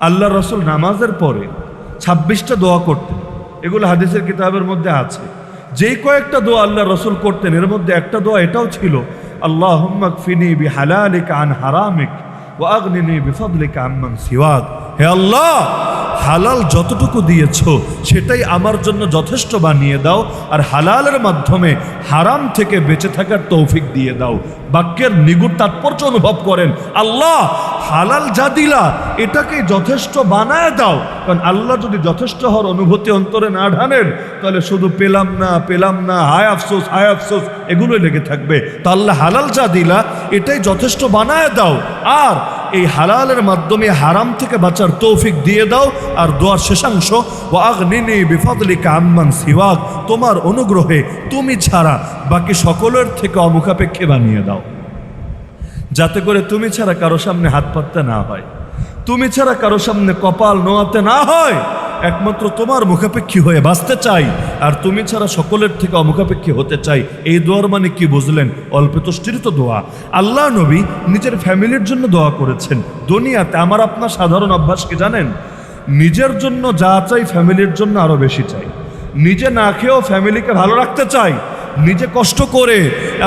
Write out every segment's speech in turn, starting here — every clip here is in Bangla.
আল্লাহ রসুল নামাজের পরে ছাব্বিশটা দোয়া করতেন। এগুলো হাদিসের কিতাবের মধ্যে আছে। যেই কয়েকটা দোয়া আল্লাহ রসুল করতেন, এর মধ্যে একটা দোয়া এটাও ছিল আল্লাহ ফিনি বি হালালিক আন হারামিক ও আগ্নিনি বিফদলিক আম্মান সিওয়াক। হে আল্লাহ, হালাল যতটুকু দিয়েছ, সেটাই আমার জন্য যথেষ্ট বানিয়ে দাও, আর হালালের মাধ্যমে হারাম থেকে বেঁচে থাকার তৌফিক দিয়ে দাও। বাক্যের নিগুড় তাৎপর্য অনুভব করেন। আল্লাহ, হালাল যা দিলা, এটাকে যথেষ্ট বানায় দাও। কারণ আল্লাহ যদি যথেষ্ট হওয়ার অনুভূতি অন্তরে না ঢানেন তাহলে শুধু পেলাম না পেলাম না, হায় আফসোস হায় আফসোস, এগুলোই লেগে থাকবে। তা আল্লাহ হালাল যা দিলা, এটাই যথেষ্ট বানায় দাও। আর এই হালালের মাধ্যমে হারাম থেকে বাঁচার তৌফিক দিয়ে দাও আর দোয়ার শেষাংশ ও আগনিনি বিফাদলি আম্মান সিওয়াক তোমার অনুগ্রহে তুমি ছাড়া বাকি সকলের থেকে অমুখাপেক্ষে বানিয়ে দাও। যাতে করে তুমি ছাড়া কারও সামনে হাত পাততে না হয়। তুমি ছাড়া কারও সামনে কপাল নোয়াতে না হয়। একমাত্র তোমার মুখাপেক্ষী হয়ে বাঁচতে চাই। আর তুমি ছাড়া সকলের থেকে অমুখাপেক্ষী হতে চাই। এই দোয়ার মানে কি বুঝলেন? অল্প তুষ্টির তো দোয়া। আল্লাহ নবী নিজের ফ্যামিলির জন্য দোয়া করেছেন। দুনিয়াতে আমার আপনার সাধারণ অভ্যাস কি জানেন? নিজের জন্য যা চাই ফ্যামিলির জন্য আরও বেশি চাই। নিজে না খেয়েও ফ্যামিলিকে ভালো রাখতে চাই। নিজে কষ্ট করে,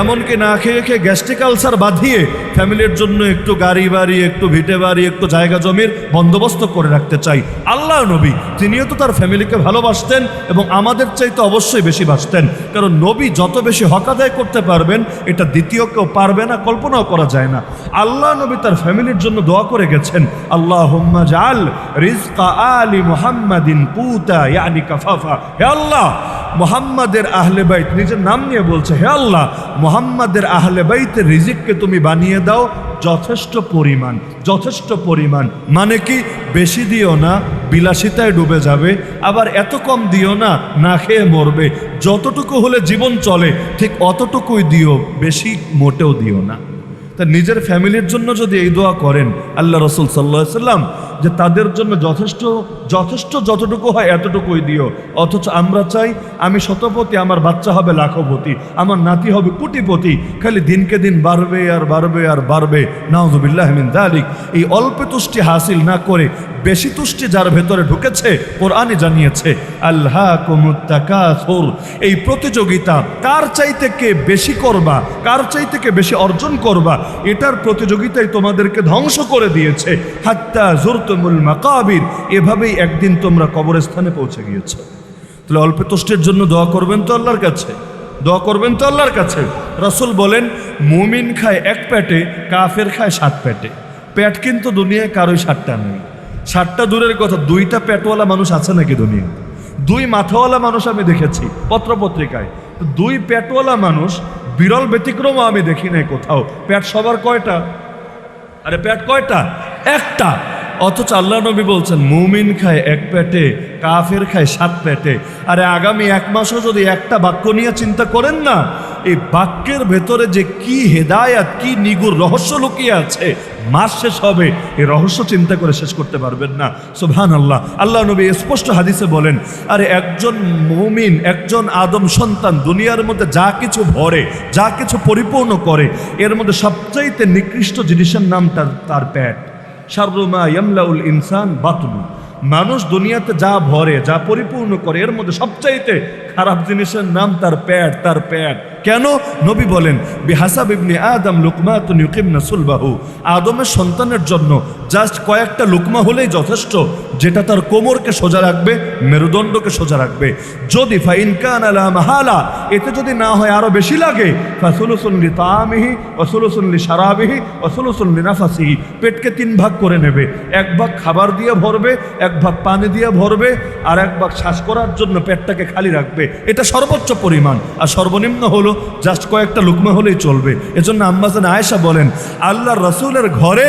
এমনকি না খেয়ে খেয়ে গ্যাস্ট্রিক আলসার বাঁধিয়ে ফ্যামিলির জন্য একটু গাড়ি বাড়ি, একটু ভিটে বাড়ি, একটু জায়গা জমির বন্দোবস্ত করে রাখতে চাই। আল্লাহ নবী, তিনিও তো তার ফ্যামিলিকে ভালোবাসতেন এবং আমাদের চাইতে অবশ্যই বেশি বাসতেন কারণ নবী যত বেশি হক আদায় করতে পারবেন, এটা দ্বিতীয় কেউ পারবে না, কল্পনাও করা যায় না। আল্লাহ নবী তার ফ্যামিলির জন্য দোয়া করে গেছেন আল্লাহ জাল রিজকা আলী মুহাম্মাদিন কুতা ইয়ানি কাফাফা। হে আল্লাহ মোহাম্মদের আহলে বাইত নিজের নাম নিয়ে বলছে, হে আল্লাহ, মোহাম্মদের আহলে বাইতের রিজিককে তুমি বানিয়ে দাও যথেষ্ট পরিমাণ যথেষ্ট পরিমাণ। মানে কি, বেশি দিও না, বিলাসিতায় ডুবে যাবে, আবার এত কম দিও না না খেয়ে মরবে। যতটুকু হলে জীবন চলে, ঠিক অতটুকুই দিও, বেশি মোটেও দিও না। তা নিজের ফ্যামিলির জন্য যদি এই দোয়া করেন, আল্লাহ রসুল সাল্লাহ সাল্লাম যে তাদের জন্য যথেষ্ট যথেষ্ট যতটুকু হয় এতটুকুই দিও। অথচ আমরা চাই আমি শতপতি আমার বাচ্চা হবে লাখপতি আমার নাতি হবে কোটিপতি খালি দিনকে দিন বাড়বে আর বাড়বে আর বাড়বে। নাউজুবিল্লাহমিন দালিক এই অল্প তুষ্টি হাসিল না করে বেশি তুষ্টি যার ভেতরে ঢুকেছে কোরআনে জানিয়েছে আল্লাহ কুমুত্তাকাসুর এই প্রতিযোগিতা কার চাইতে কে বেশি করবা, কার চাইতে কে বেশি অর্জন করবা, এটার প্রতিযোগিতায় তোমাদেরকে ধ্বংস করে দিয়েছে। হাত্তা জোরতমুল মাকাবির, এভাবেই একদিন তোমরা কবরস্থানে পৌঁছে গিয়েছো। তাহলে অল্প তুষ্টির জন্য দোয়া করবেন তো আল্লাহর কাছে? দোয়া করবেন তো আল্লাহর কাছে? রাসূল বলেন, মুমিন খায় এক প্যাটে কাফের খায় সাত প্যাটে প্যাট কিন্তু দুনিয়ায় কারোই সাতটা নেই। সাতটা দূরের কথা, দুইটা পেটওয়ালা মানুষ আছে নাকি দুনিয়া দুই মাথাওয়ালা মানুষ আমি দেখেছি, পত্রপত্রিকায়। দুই পেটওয়ালা মানুষ, বিরল ব্যতিক্রমও আমি দেখি নাই কোথাও। প্যাট সবার কয়টা? আরে প্যাট কয়টা? একটা। অথচ আল্লাহ নবী বলছেন, মুমিন খায় এক পেটে, কাফের খায় সাত পেটে। আরে আগামী এক মাসও যদি একটা বাক্য নিয়ে চিন্তা করেন না, এই বাক্যের ভেতরে যে কি হেদায়াত, কি নিগুর রহস্য লুকিয়ে আছে, মাস শেষ হবে, এই রহস্য চিন্তা করে শেষ করতে পারবেন না। সুবহান আল্লাহ আল্লাহ নবী স্পষ্ট হাদিসে বলেন, আরে একজন মুমিন, একজন আদম সন্তান দুনিয়ার মধ্যে যা কিছু ভরে, যা কিছু পরিপূর্ণ করে, এর মধ্যে সবচাইতে নিকৃষ্ট জিনিসের নাম তার তার পেট। শাররুমা ইয়ামলাউল ইনসান বাতুন মানুষ দুনিয়াতে যা ভরে, যা পরিপূর্ণ করে, এর মধ্যে সবচাইতে খারাপ জিনিসের নাম তার প্যাট তার প্যাট। কেন? নবী বলেন, বিহাসাব ইবনি আদম লুকমা লুকমাতুন ইউকিমনা সুলবাহু। আদমের সন্তানের জন্য জাস্ট কয়েকটা লুকমা হলেই যথেষ্ট, যেটা তার কোমরকে সোজা রাখবে, মেরুদণ্ডকে সোজা রাখবে। যদি ফাইন কান আলা মাহালা, এতে যদি না হয় আরও বেশি লাগে ফাসুলুসুল্লি তামিহি অসুলুসুল্লি সারাবিহি অসুলুসুল্লি নাফাসিহি। পেটকে তিন ভাগ করে নেবে, এক ভাগ খাবার দিয়ে ভরবে, এক ভাগ পানি দিয়ে ভরবে, আর এক ভাগ শ্বাস করার জন্য পেটটাকে খালি রাখবে। এটা সর্বোচ্চ পরিমাণ, আর সর্বনিম্ন হলো জাস্ট কয়েকটা লুকমা হলেই চলবে। এজন্য আম্মাজান আয়েশা বলেন আল্লাহ রসুলের ঘরে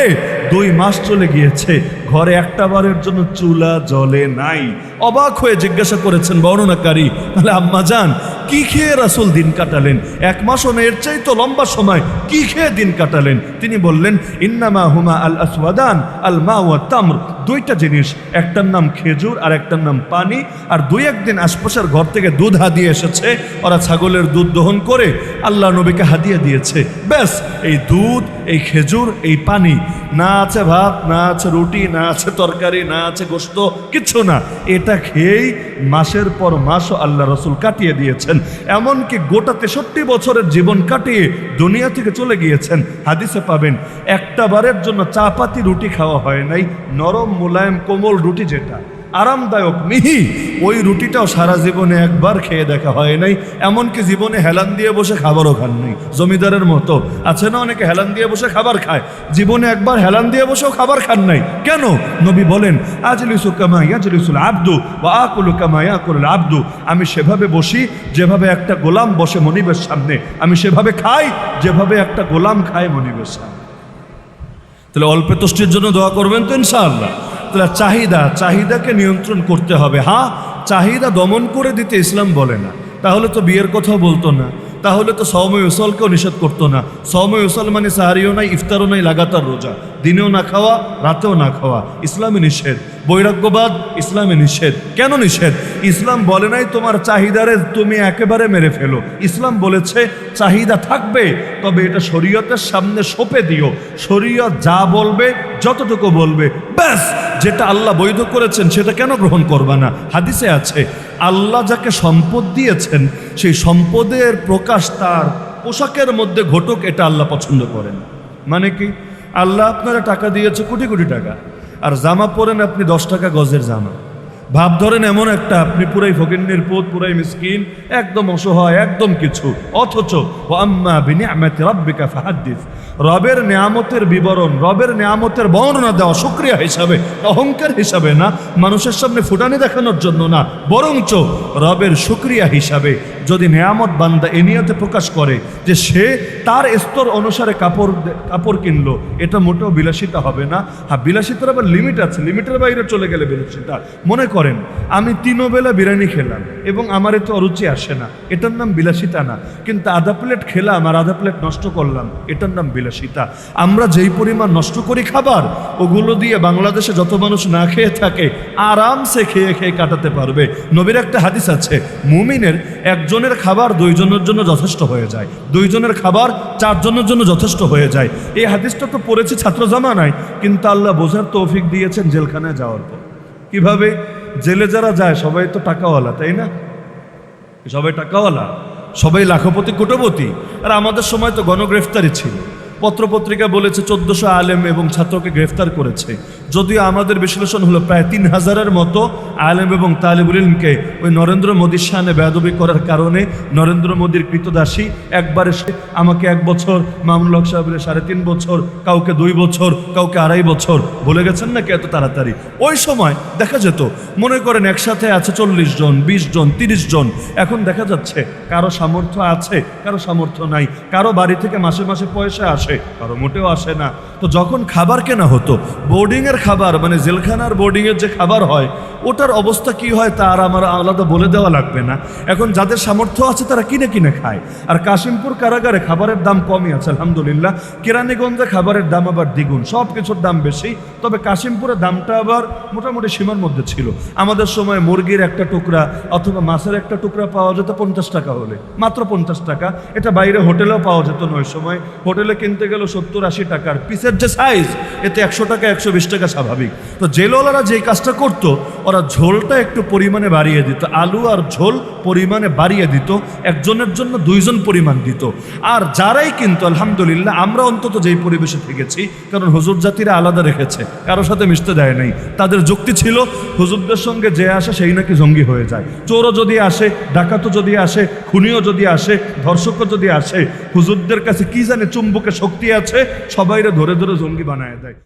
দুই মাস চলে গিয়েছে। ঘরে একটা বারের জন্য চুলা জলে নাই। অবাক হয়ে জিজ্ঞাসা করেছেন বর্ণনাকারী, তাহলে আম্মা যান, কি খেয়ে রাসুল দিন কাটালেন? এক মাসও এর চাই তো লম্বা সময় কি খেয়ে দিন কাটালেন? তিনি বললেন, ইন্নামা হুমা আল আসওয়াদান আল মা ওয়া তামর। দুইটা জিনিস, একটার নাম খেজুর আর একটার নাম পানি, আর দুই একদিন আশপাশের ঘর থেকে দুধ হাদিয়ে এসেছে। ওরা ছাগলের দুধ দহন করে আল্লাহ নবীকে হাদিয়ে দিয়েছে। ব্যাস, এই দুধ, এই খেজুর, এই পানি। না আছে ভাত, না আছে রুটি, না আছে তরকারি, না আছে গোস্ত কিছু না। এটা খেয়েই মাসের পর মাসও আল্লাহ রসুল কাটিয়ে দিয়েছেন। এমনকি গোটা তেষট্টি বছরের জীবন কাটিয়ে দুনিয়া থেকে চলে গিয়েছেন। হাদিসে পাবেন, একটা বারের জন্য চাপাতি রুটি খাওয়া হয় নাই, নরম মোলায়েম কোমল রুটি যেটা। আরামদায়ক। মিহি, ওই রুটিটাও সারা জীবনে একবার খেয়ে দেখা হয় নাই, এমনকি জীবনে হেলান দিয়ে বসে খাবারও খান নাই। জমিদারের মতো। আছে না অনেকে হেলান দিয়ে বসে খাবার খায়? জীবনে একবার হেলান দিয়ে বসেও খাবার খান নাই। কেন? নবী বলেন, আজলিসু কামা ইয়াজলিসুল আব্দু ওয়া আকুলু কামা ইয়াকুলুল আব্দু। আমি সেভাবে বসি, যেভাবে একটা গোলাম বসে মনিবের সামনে। আমি সেভাবে খাই, যেভাবে একটা গোলাম খায় মনিবের সামনে। তাহলে অল্পে তুষ্টির জন্য দোয়া করবেন তো ইনশাআল্লাহ। চাহিদা, চাহিদাকে নিয়ন্ত্রণ করতে হবে। হা, চাহিদা দমন করে দিতে ইসলাম বলে না। তাহলে তো বিয়ের কথাও বলতো না। তাহলে তো সৌময় উসলকেও নিষেধ করতো না। সৌময় মানে সাহারিও নাই, ইফতারও নাই, লাগাতার রোজা। দিনেও না খাওয়া, রাতেও না খাওয়া। ইসলামে নিষেধ। বৈরাগ্যবাদ ইসলামে নিষেধ। কেন নিষেধ? ইসলাম বলে নাই তোমার চাহিদারে তুমি একেবারে মেরে ফেলো। ইসলাম বলেছে, চাহিদা থাকবে, তবে এটা শরীয়তের সামনে সঁপে দিও। শরীয়ত যা বলবে, যতটুকু বলবে, ব্যাস! যেটা আল্লাহ বৈধ করেছেন, সেটা কেন গ্রহণ করবা না? হাদিসে আছে, আল্লাহ যাকে সম্পদ দিয়েছেন, সেই সম্পদের প্রকাশ তার পোশাকের মধ্যে ঘটুক, এটা আল্লাহ পছন্দ করেন। মানে কি? আল্লাহ আপনারা টাকা দিয়েছে কোটি কোটি টাকা। আর জামা পরেন আপনি দশ টাকা গজের জামা। ভাব ধরেন এমন একটা, আপনি পুরাই ফকিন্নির পোত, পুরাই মিসকিন, একদম অসহায়, একদম কিছু। অথচ রবের নিয়ামতের বিবরণ, রবের নিয়ামতের বর্ণনা দেওয়া শুক্রিয়া হিসাবে, অহংকার হিসাবে না, মানুষের সামনে ফুটানি দেখানোর জন্য না, বরঞ্চ রবের শুক্রিয়া হিসাবে যদি নেয়ামত বান্দা এ নিয়তে প্রকাশ করে যে সে তার স্তর অনুসারে কাপড় কাপড় কিনলো, এটা মোটেও বিলাসিতা হবে না। হ্যাঁ বিলাসিতার আবার লিমিট আছে। লিমিটের বাইরে চলে গেলে বিলাসিতা। মনে করেন, আমি তিনও বেলা বিরিয়ানি খেলাম এবং আমার এতে অরুচি আসে না, এটার নাম বিলাসিতা না। কিন্তু আধা প্লেট খেলাম আর আধা প্লেট নষ্ট করলাম, এটার নাম বিলাসিতা। আমরা যেই পরিমাণ নষ্ট করি খাবার, ওগুলো দিয়ে বাংলাদেশে যত মানুষ না খেয়ে থাকে, আরামসে খেয়ে খেয়ে কাটাতে পারবে। নবীর একটা হাদিস আছে, মুমিনের একজনের খাবার দুইজনের জন্য যথেষ্ট হয়ে যায়। দুইজনের খাবার চারজনের জন্য যথেষ্ট হয়ে যায়। এই হাদিসটা তো পড়েছি ছাত্র জামানায়, কিন্তু আল্লাহ বোঝার তৌফিক দিয়েছেন জেলখানায় যাওয়ার পর। কীভাবে? জেলে যারা যায়, সবাই তো টাকাওয়ালা, তাই না? সবাই টাকাওয়ালা, সবাই লাখপতি, কোটপতি। আর আমাদের সময় তো গণগ্রেফতারি ছিল। পত্রপত্রিকা বলেছে চোদ্দশো আলেম এবং ছাত্রকে গ্রেফতার করেছে। যদিও আমাদের বিশ্লেষণ হলো প্রায় তিন হাজারের মতো আলেম এবং তালিবুল ওই নরেন্দ্র মোদীর সামনে বেদবি করার কারণে নরেন্দ্র মোদীর কৃতদাসী একবারে সে আমাকে এক বছর মামুল সাহেবের সাড়ে তিন বছর, কাউকে দুই বছর, কাউকে আড়াই বছর বলে গেছেন নাকি এত তাড়াতাড়ি? ওই সময় দেখা যেত, মনে করেন একসাথে আছে চল্লিশ জন, বিশ জন, তিরিশ জন। এখন দেখা যাচ্ছে, কারও সামর্থ্য আছে, কারও সামর্থ্য নাই। কারও বাড়ি থেকে মাসে মাসে পয়সা আসে কারও মোটেও আসে না। তো যখন খাবার কেনা হতো বোর্ডিংয়ের খাবার মানে জেলখানার বোর্ডিংয়ের যে খাবার হয়, ওটার অবস্থা কি হয় তার আমার আলাদা বলে দেওয়া লাগবে না। এখন যাদের সামর্থ্য আছে তারা কিনে কিনে খায়। আর কাশিমপুর কারাগারে খাবারের দাম কমই আছে, আলহামদুলিল্লাহ। কেরানীগঞ্জে খাবারের দাম আবার দ্বিগুণ, সব কিছুর দাম বেশি। তবে কাশিমপুরের দামটা আবার মোটামুটি সীমার মধ্যে ছিল। আমাদের সময় মুরগির একটা টুকরা অথবা মাছের একটা টুকরা পাওয়া যেত পঞ্চাশ টাকা হলে। মাত্র পঞ্চাশ টাকা। এটা বাইরে হোটেলেও পাওয়া যেত না ওই সময়। হোটেলে কিনতে গেল সত্তর আশি টাকার পিসের যে সাইজ এতে একশো টাকা, একশো বিশ টাকা স্বাভাবিক। তো জেলওয়ালারা যে কাজটা করতো, ওরা ঝোলটা একটু পরিমাণে বাড়িয়ে দিত। আলু আর ঝোল পরিমাণে বাড়িয়ে দিত, একজনের জন্য দুইজন পরিমাণ দিত। আর যারাই কিন্তু, আলহামদুলিল্লাহ, আমরা অন্তত যেই পরিবেশে থেকেছি, কারণ হুজুর জাতিরা আলাদা রেখেছে। কারোর সাথে মিশতে দেয় নাই। তাদের যুক্তি ছিল, হুজুরদের সঙ্গে যে আসে সেই নাকি জঙ্গি হয়ে যায়। চোরও যদি আসে, ডাকাতও যদি আসে, খুনিও যদি আসে, ধর্ষকও যদি আসে, হুজুরদের কাছে কি জানে চুম্বকের শক্তি আছে সবাইরে ধরে ধরে জঙ্গি বানায় দেয়।